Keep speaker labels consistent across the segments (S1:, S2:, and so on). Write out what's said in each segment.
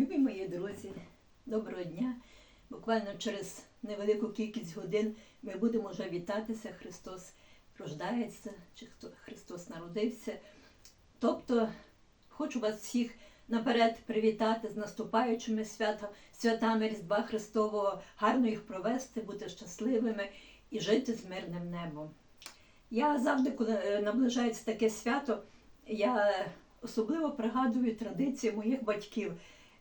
S1: Любі мої друзі, доброго дня. Буквально через невелику кількість годин ми будемо вже вітатися. Христос рождається, чи Христос народився. Тобто хочу вас всіх наперед привітати з наступаючими свята, святами Різдва Христового, гарно їх провести, бути щасливими і жити з мирним небом. Я завжди, коли е, наближається таке свято, я особливо пригадую традиції моїх батьків.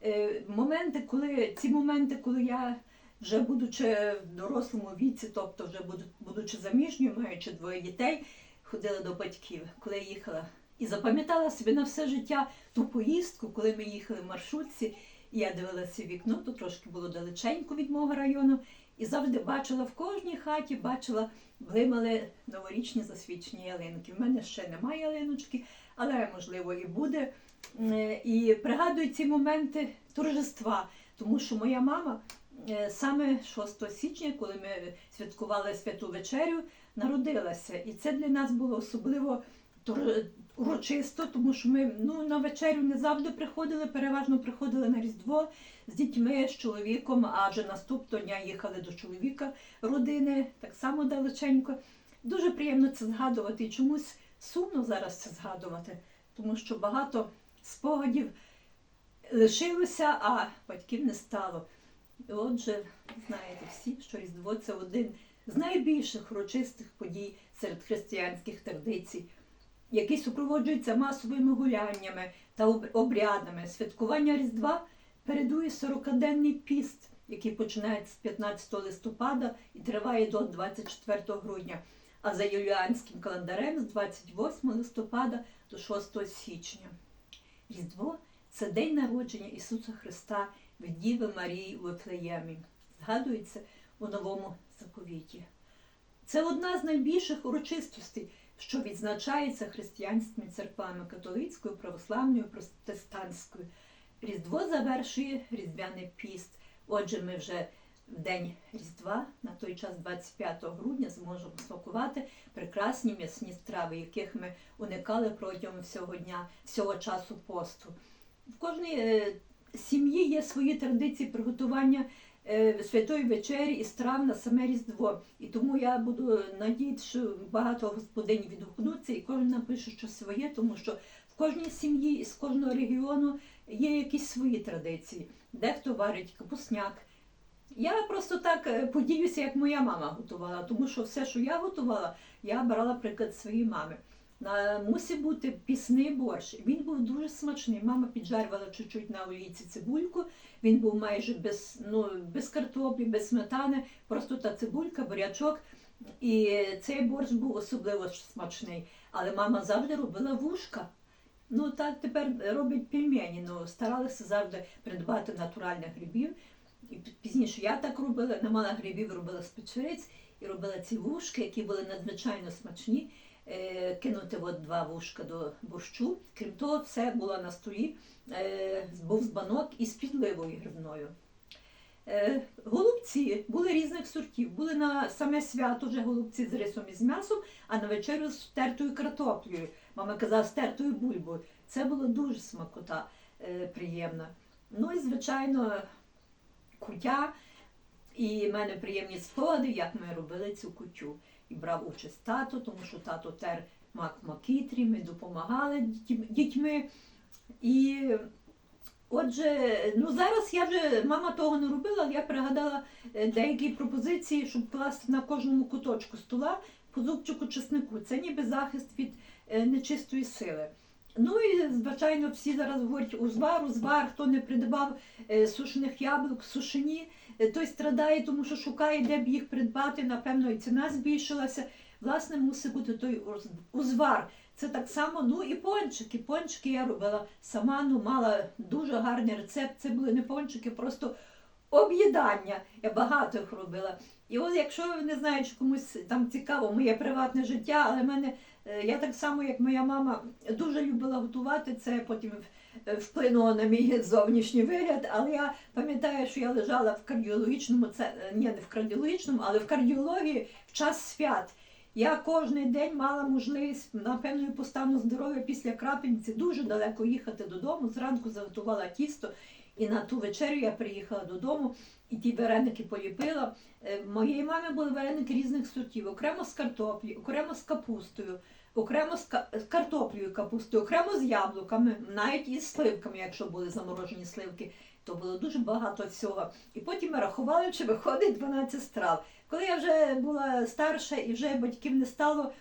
S1: Е, Моменти, коли ці моменти, коли я вже будучи в дорослому віці, тобто вже будучи заміжньою, маючи двоє дітей, ходила до батьків, коли я їхала. І запам'ятала собі на все життя ту поїздку, коли ми їхали в маршрутці, і я дивилася вікно, тут трошки було далеченько від мого району, і завжди бачила в кожній хаті, бачила, блимали новорічні засвічені ялинки. У мене ще немає ялиночки, але можливо і буде. Е, І пригадую ці моменти торжества, тому що моя мама е, саме 6 січня, коли ми святкували святу вечерю, народилася. І це для нас було особливо урочисто, тому що ми ну, на вечерю не завжди приходили, переважно приходили на Різдво з дітьми, з чоловіком, а вже наступного дня їхали до чоловіка родини, так само далеченько. Дуже приємно це згадувати чомусь сумно зараз це згадувати, тому що багато спогадів лишилося, а батьків не стало. І отже, знаєте всі, що Різдво це один з найбільших урочистих подій серед християнських традицій, який супроводжується масовими гуляннями та обрядами. Святкування Різдва передує 40-денний піст, який починається з 15 листопада і триває до 24 грудня, а за юліанським календарем з 28 листопада до 6 січня. Різдво це день народження Ісуса Христа від Діви Марії у Вифлеємі. Згадується у новому заповіті. Це одна з найбільших урочистостей, що відзначається християнськими церквами католицькою, православною, протестантською. Різдво завершує Різдвяний піст. Отже, ми вже день Різдва, на той час 25 грудня, зможемо смакувати прекрасні м'ясні страви, яких ми уникали протягом всього дня, всього часу посту. В кожній е, сім'ї є свої традиції приготування е, святої вечері і страв на саме Різдво. І тому я буду надіятися, що багато господинь відгукнуться, і кожен напише щось своє, тому що в кожній сім'ї з кожного регіону є якісь свої традиції. Дехто варить капусняк. Я просто так е, поділюся, як моя мама готувала, тому що все, що я готувала, я брала приклад своєї мами. Мусі бути пісний борщ. Він був дуже смачний. Мама піджарювала чуть-чуть на олійці цибульку. Він був майже без, ну, без картоплі, без сметани, просто та цибулька, бурячок. І цей борщ був особливо смачний. Але мама завжди робила вушка. Ну так тепер роблять пельмені. Ну старалися завжди придбати натуральних грибів. І пізніше я так робила, не мала грибів, робила з печериць і робила ці вушки, які були надзвичайно смачні. Е, кинути от два вушка до борщу. Крім того, все було на столі, е, був збанок із підливою грибною. Е, голубці були різних сортів. Були на саме свято вже голубці з рисом і з м'ясом, а на вечерю з тертою картоплею. Мама казала, з тертою бульбою. Це було дуже смакота приємна. Ну і, звичайно, кутя. І в мене приємні спогади, як ми робили цю кутю. І брав участь тато, тому що тато тер мак макітрі, ми допомагали дітьми. І отже, ну зараз я вже мама того не робила, але я пригадала е, деякі пропозиції, щоб класти на кожному куточку стола по зубчику чеснику. Це ніби захист від е, нечистої сили. Ну і звичайно, всі зараз говорять узвар, узвар, хто не придбав е, сушених яблук, сушені, е, той страдає, тому що шукає, де б їх придбати. Напевно, і ціна збільшилася. Власне, мусить бути той узвар. Це так само, ну і пончики. Пончики я робила сама, ну мала дуже гарний рецепт. Це були не пончики, просто об'їдання. Я багато їх робила. І от якщо ви не знаєте, чи комусь там цікаво моє приватне життя, але мене е, я так само, як моя мама, дуже любила готувати. Це потім вплинуло на мій зовнішній вигляд. Але я пам'ятаю, що я лежала в кардіологічному, це ні, не в кардіологічному, але в кардіології в час свят. Я кожен день мала можливість, напевно, і по стану здоров'я після крапельниці дуже далеко їхати додому. Зранку заготувала тісто І на ту вечерю я приїхала додому і ті вареники поліпила. Е, Моєї мами були вареники різних сортів, окремо з картоплі, окремо з капустою, окремо з картоплею і капустою, окремо з яблуками, навіть із сливками, якщо були заморожені сливки. То було дуже багато всього. І потім ми рахували, чи виходить 12 страв. Коли я вже була старша і вже батьків не стало,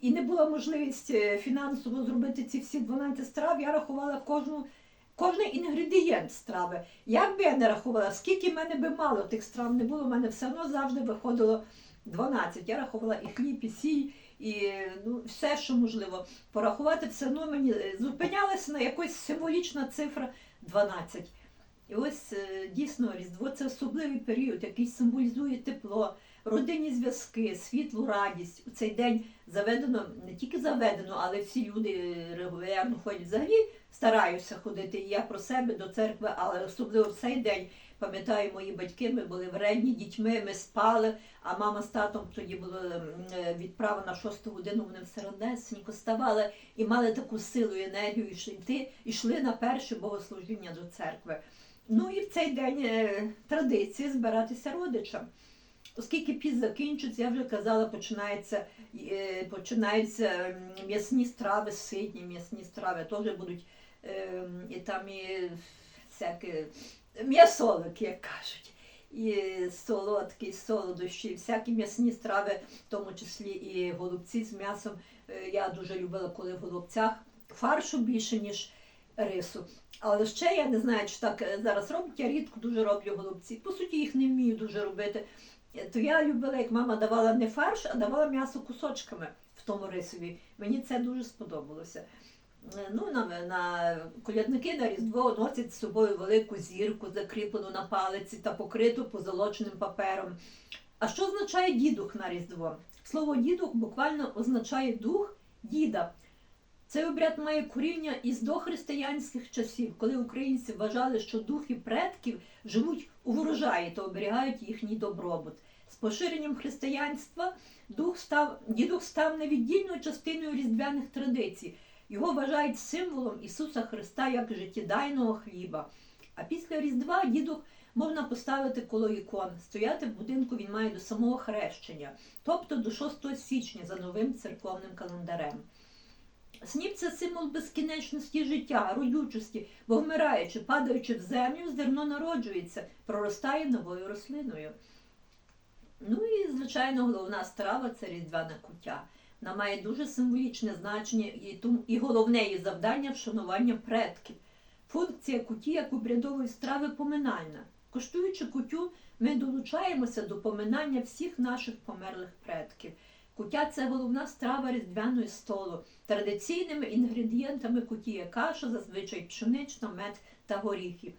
S1: і не була можливість е, фінансово зробити ці всі 12 страв, я рахувала кожну, кожний інгредієнт страви. Як би я не рахувала, скільки в мене би мало тих страв не було, в мене все одно завжди виходило 12. Я рахувала і хліб, і сіль, і ну, все, що можливо. Порахувати все одно мені е, зупинялася на якась символічна цифра 12. І ось е, дійсно Різдво це особливий період, який символізує тепло, родинні зв'язки, світлу, радість. У цей день заведено, не тільки заведено, але всі люди е, регулярно ходять. Взагалі стараюся ходити. І я про себе до церкви, але особливо в цей день пам'ятаю, мої батьки, ми були вредні дітьми, ми спали, а мама з татом тоді була е, відправа на шосту годину, вони все ранесенько ставали і мали таку силу і енергію йти, йшли на перше богослужіння до церкви. Ну і в цей день е, традиції збиратися родичам. Оскільки піст закінчується, я вже казала, починається, е, починаються м'ясні страви, ситні м'ясні страви, теж будуть і там і всякі м'ясолики, як кажуть. І солодкі, солодощі, всякі м'ясні страви, в тому числі і голубці з м'ясом. Е, Я дуже любила, коли в голубцях фаршу більше, ніж рису. Але ще я не знаю, чи так е, зараз роблять, я рідко дуже роблю голубці. По суті, їх не вмію дуже робити. Е, То я любила, як мама давала не фарш, а давала м'ясо кусочками в тому рисові. Мені це дуже сподобалося. Е, Ну, на, на колядники на Різдво носять з собою велику зірку, закріплену на палиці та покриту позолоченим папером. А що означає дідух на Різдво? Слово дідух буквально означає дух діда. Цей обряд має коріння із дохристиянських часів, коли українці вважали, що духи предків живуть у врожаї та оберігають їхній добробут. З поширенням християнства дух став, дідух став невіддільною частиною різдвяних традицій. Його вважають символом Ісуса Христа як життєдайного хліба. А після Різдва дідух можна поставити коло ікон. Стояти в будинку він має до самого хрещення, тобто до 6 січня за новим церковним календарем. Сніп це символ безкінечності життя, родючості, бо вмираючи, падаючи в землю, зерно народжується, проростає новою рослиною. Ну і, звичайно, головна страва це різдвяна куття. Вона має дуже символічне значення і, і головне її завдання вшанування предків. Функція куті як обрядової страви поминальна. Коштуючи кутю, ми долучаємося до поминання всіх наших померлих предків. Куття це головна страва різдвяної столу. Традиційними інгредієнтами куті є каша, зазвичай пшенична, мед та горіхи.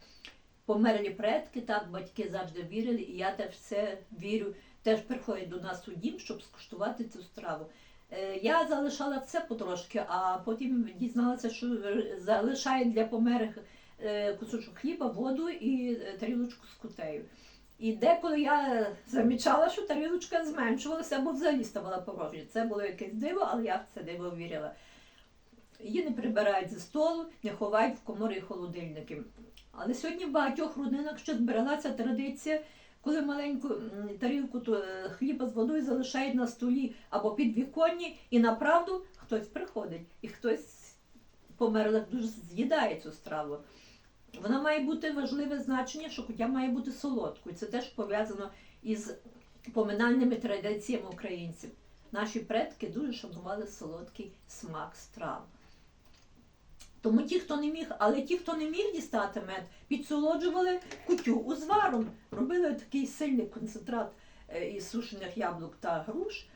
S1: Померлі предки, так батьки завжди вірили, і я теж в це вірю, теж приходять до нас у дім, щоб скуштувати цю страву. Е, Я залишала все потрошки, а потім дізналася, що залишають для померлих е, кусочок хліба, воду і е, тарілочку з кутею. І деколи я замічала, що тарілочка зменшувалася або взагалі ставала порожня. Це було якесь диво, але я в це диво вірила. Її не прибирають зі столу, не ховають в комори і холодильники. Але сьогодні в багатьох родинах ще збереглася традиція, коли маленьку тарілку е, хліба з водою залишають на столі або під віконні, і направду хтось приходить, і хтось померлих дуже з'їдає цю страву. Вона має бути важливе значення, що кутя має бути солодкою. Це теж пов'язано із поминальними традиціями українців. Наші предки дуже шанували солодкий смак страв. Тому ті, хто не міг, але ті, хто не міг дістати мед, підсолоджували кутю узваром, робили такий сильний концентрат е, із сушених яблук та груш.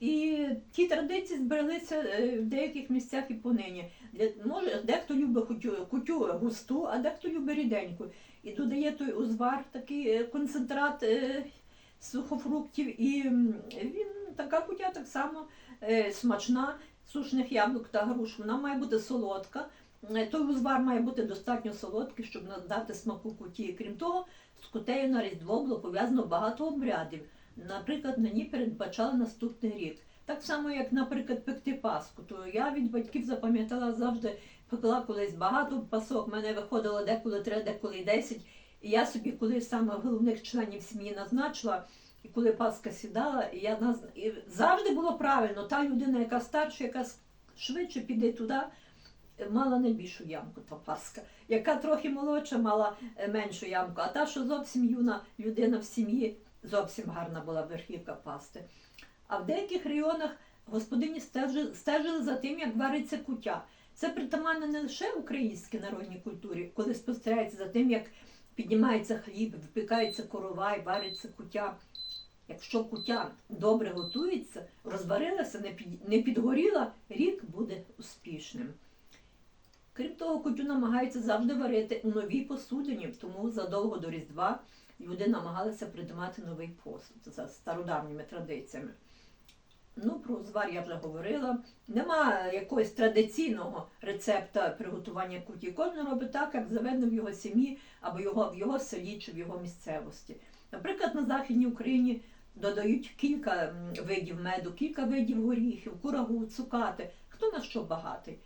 S1: І ті традиції збереглися е, в деяких місцях і понині. Може, дехто любить кутю, кутю густу, а дехто любить ріденьку. І додає той узвар, такий е, концентрат сухофруктів. І він така кутя так само смачна, сушених яблук та груш. Вона має бути солодка. Е, Той узвар має бути достатньо солодкий, щоб надати смаку куті. Крім того, з кутею на Різдво було пов'язано багато обрядів. Наприклад, на ній передбачали наступний рік. Так само, як, наприклад, пекти Пасху, то я від батьків запам'ятала завжди пекла колись багато пасок, мене виходило деколи три, деколи десять. І я собі, коли саме головних членів сім'ї назначила, і коли Паска сідала, і я наз... і завжди було правильно, та людина, яка старша, яка швидше піде туди, мала найбільшу ямку та Паска. Яка трохи молодша, мала е, меншу ямку, а та, що зовсім юна людина в сім'ї, зовсім гарна була верхівка пасти. А в деяких районах господині стежили, за тим, як вариться куття. Це притаманно не лише українській народній культурі, коли спостерігається за тим, як піднімається хліб, випікається коровай, вариться куття. Якщо куття добре готується, розварилася, не підгоріла, рік буде успішним. Крім того, кутю намагаються завжди варити у новій посудині, тому задовго до Різдва люди намагалися придумати новий посуд за стародавніми традиціями. Ну, про звар я вже говорила. Нема якогось традиційного рецепта приготування куті. Кожен робить так, як заведено в його сім'ї або його, в його селі чи в його місцевості. Наприклад, на Західній Україні додають кілька видів меду, кілька видів горіхів, курагу, цукати. Хто на що багатий?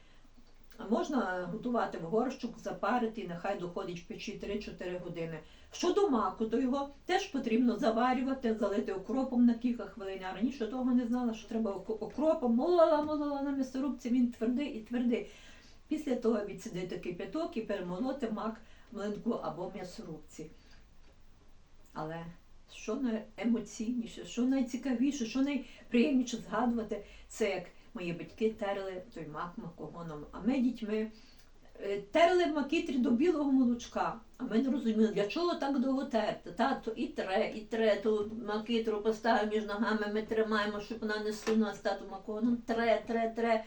S1: А можна готувати в горщик, запарити, і нехай доходить в печі 3-4 години. Щодо маку, то його теж потрібно заварювати, залити окропом на кілька хвилин. Я раніше того не знала, що треба окропом, молола, молола на м'ясорубці, він твердий і твердий. Після того відсидити кипяток і перемолоти мак в млинку або м'ясорубці. Але що найемоційніше, що найцікавіше, що найприємніше згадувати, це як мої батьки терли той мак макогоном, а ми дітьми е, терли макітрі до білого молочка. А ми не розуміли, для чого так довго терти. Тато і тре, і тре, ту макітру поставив між ногами, ми тримаємо, щоб вона не сунулася тату макогоном. Тре, тре, тре.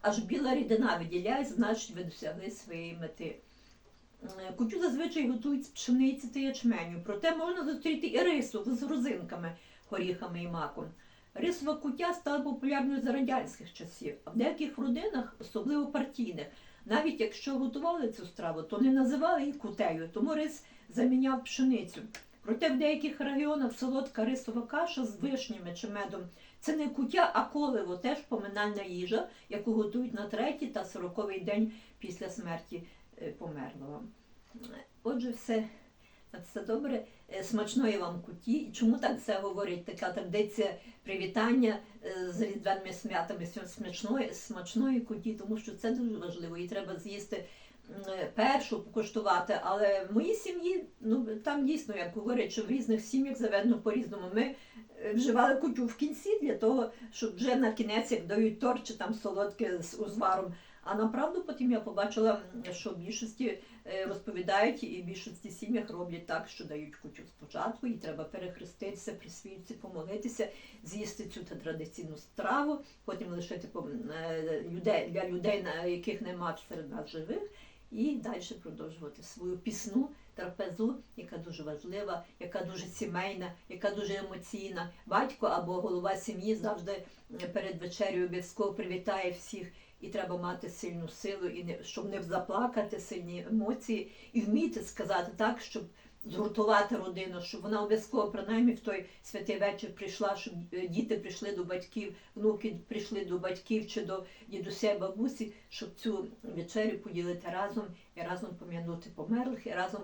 S1: Аж біла рідина виділяється, значить ви досягли своєї мети. Е, Кутю зазвичай готують з пшениці та ячменю, проте можна зустріти і рису з родзинками, горіхами і маком. Рисова куття стала популярною за радянських часів, а в деяких родинах, особливо партійних, навіть якщо готували цю страву, то не називали її кутею, тому рис заміняв пшеницю. Проте в деяких регіонах солодка рисова каша з вишнями чи медом це не куття, а коливо, теж поминальна їжа, яку готують на третій та сороковий день після смерті е, померлого. Отже, все, все добре. Е, Смачної вам куті. Чому так це говорять? Така традиція привітання е, з різдвяними смятами смачної, смачної куті, тому що це дуже важливо. І треба з'їсти е, першу покуштувати. Але в моїй сім'ї, ну там дійсно, як говорять, що в різних сім'ях заведено по-різному. Ми вживали кутю в кінці для того, щоб вже на кінець, як дають торт чи там солодке з узваром. А направду потім я побачила, що в більшості розповідають і в більшості сім'ях роблять так, що дають кутю спочатку, і треба перехреститися, при свічці, помолитися, з'їсти цю традиційну страву, потім лишити е, людей для людей, на яких нема серед нас живих, і далі продовжувати свою пісну трапезу, яка дуже важлива, яка дуже сімейна, яка дуже емоційна. Батько або голова сім'ї завжди е, перед вечерею обов'язково привітає всіх. І треба мати сильну силу, і не щоб не заплакати сильні емоції, і вміти сказати так, щоб згуртувати родину, щоб вона обов'язково принаймні в той святий вечір прийшла, щоб е, діти прийшли до батьків, внуки прийшли до батьків чи до дідуся, бабусі, щоб цю вечерю поділити разом і разом пом'янути померлих, і разом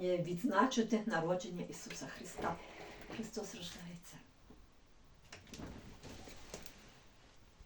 S1: відзначити народження Ісуса Христа. Христос рождається.